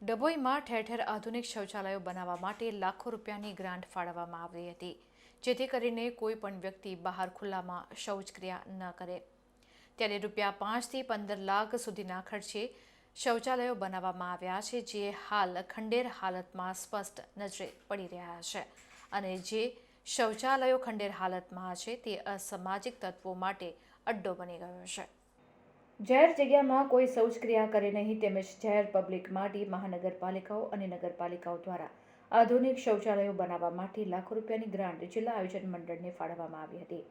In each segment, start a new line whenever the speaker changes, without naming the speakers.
ડભોઈમાં ઠેર ઠેર આધુનિક શૌચાલયો બનાવવા માટે લાખો રૂપિયાની ગ્રાન્ટ ફાળવવામાં આવી હતી, જેથી કરીને કોઈ પણ વ્યક્તિ બહાર ખુલ્લામાં શૌચક્રિયા ન કરે. ત્યારે રૂપિયા પાંચથી પંદર લાખ સુધીના ખર્ચે શૌચાલયો બનાવવામાં આવ્યા છે, જે હાલ ખંડેર હાલતમાં સ્પષ્ટ નજરે પડી રહ્યા છે અને જે શૌચાલયો ખંડેર હાલતમાં છે તે અસામાજિક તત્વો માટે અડ્ડો બની ગયો છે. જાહેર જગ્યામાં કોઈ શૌચક્રિયા કરે નહીં તેમજ જાહેર પબ્લિક માટે મહાનગરપાલિકાઓ અને નગરપાલિકાઓ દ્વારા આધુનિક શૌચાલયો બનાવવા માટે લાખો રૂપિયાની ગ્રાન્ટ જિલ્લા આયોજન મંડળને ફાળવવામાં આવી હતી.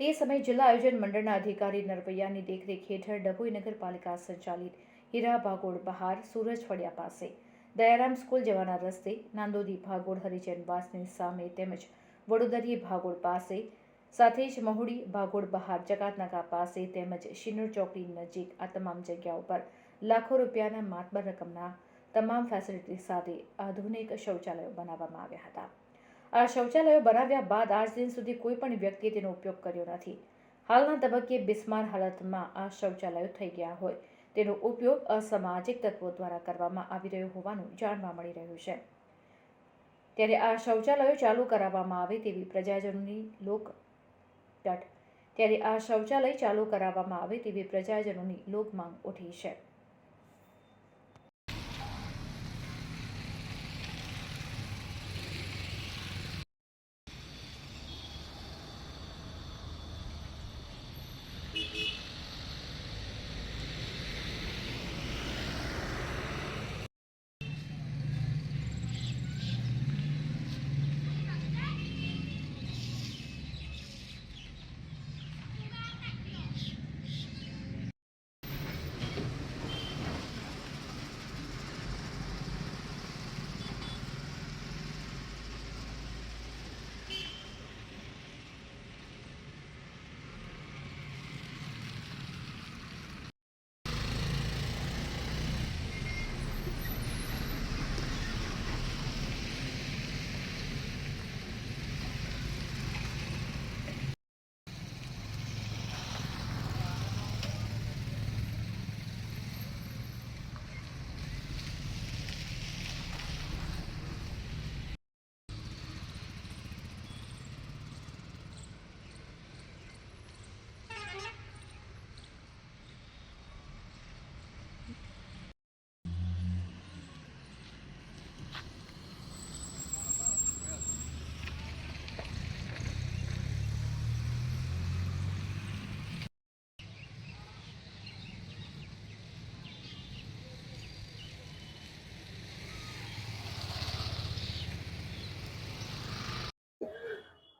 તે સમયે જિલ્લા આયોજન મંડળના અધિકારી નરવૈયાની દેખરેખ હેઠળ ડભોઈ નગરપાલિકા સંચાલિત હીરા ભાગોળ બહાર સુરજ ફળિયા પાસે દયારામ સ્કૂલ જવાના રસ્તે નાંદોદી ભાગોળ, હરિજન વાસની સામે તેમજ વડોદરી ભાગોળ પાસે સાથે જ મહુડી ભાગોળ બહાર જકાતનાકા પાસે તેમજ શિનોર ચોકડી નજીક આ તમામ જગ્યાઓ પર લાખો રૂપિયાના માતબર રકમના તમામ ફેસિલિટી સાથે આધુનિક શૌચાલયો બનાવવામાં આવ્યા હતા. આ શૌચાલયો બનાવ્યા બાદ આજ દિન સુધી કોઈ પણ વ્યક્તિએ તેનો ઉપયોગ કર્યો નથી. હાલના તબક્કે બિસ્માર હાલતમાં આ શૌચાલયો થઈ ગયા હોય તેનો ઉપયોગ અસામાજિક તત્વો દ્વારા કરવામાં આવી રહ્યો હોવાનું જાણવા મળી રહ્યું છે. ત્યારે આ શૌચાલયો ચાલુ કરાવવામાં આવે તેવી પ્રજાજનોની લોક ત્યારે આ શૌચાલય ચાલુ કરાવવામાં આવે તેવી પ્રજાજનોની લોક માંગ ઉઠી છે.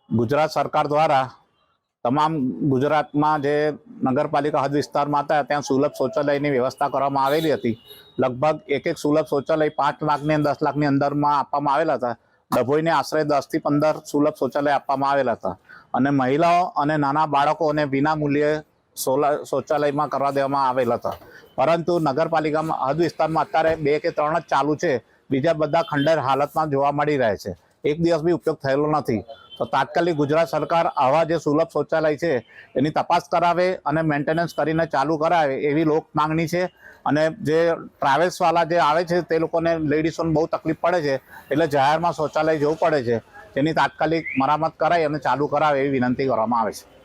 ગુજરાત સરકાર દ્વારા તમામ ગુજરાતમાં જે નગરપાલિકા હદ વિસ્તારમાં હતા, ત્યાં સુલભ શૌચાલયની વ્યવસ્થા કરવામાં આવેલી હતી. લગભગ એક એક સુલભ શૌચાલય પાંચ લાખની દસ લાખની અંદરમાં આપવામાં આવેલા હતા. ડભોઈને આશરે દસથી પંદર સુલભ શૌચાલય આપવામાં આવેલા હતા. અને મહિલાઓ અને નાના બાળકોને વિના મૂલ્યે સોલા, શૌચાલયમાં કરવા દેવામાં આવેલા હતા. પરંતુ નગરપાલિકામાં હદ વિસ્તારમાં અત્યારે બે કે ત્રણ જ ચાલુ છે. બીજા બધા ખંડેર હાલતમાં જોવા મળી રહે છે. એક દિવસ બી ઉપયોગ થયેલો નથી. તો તાત્કાલિક ગુજરાત સરકાર આવા જે સુલભ શૌચાલય છે, એની તપાસ કરાવે અને મેન્ટેનન્સ કરીને ચાલુ કરાવે એવી લોક માંગણી છે. અને જે ટ્રાવેલ્સવાળા જે આવે છે, તે લોકોને લેડીઝોને બહુ તકલીફ પડે છે. એટલે જાહેરમાં શૌચાલય જવું પડે છે. તેની તાત્કાલિક મરામત કરાય અને ચાલુ કરાવે એવી વિનંતી કરવામાં આવે છે.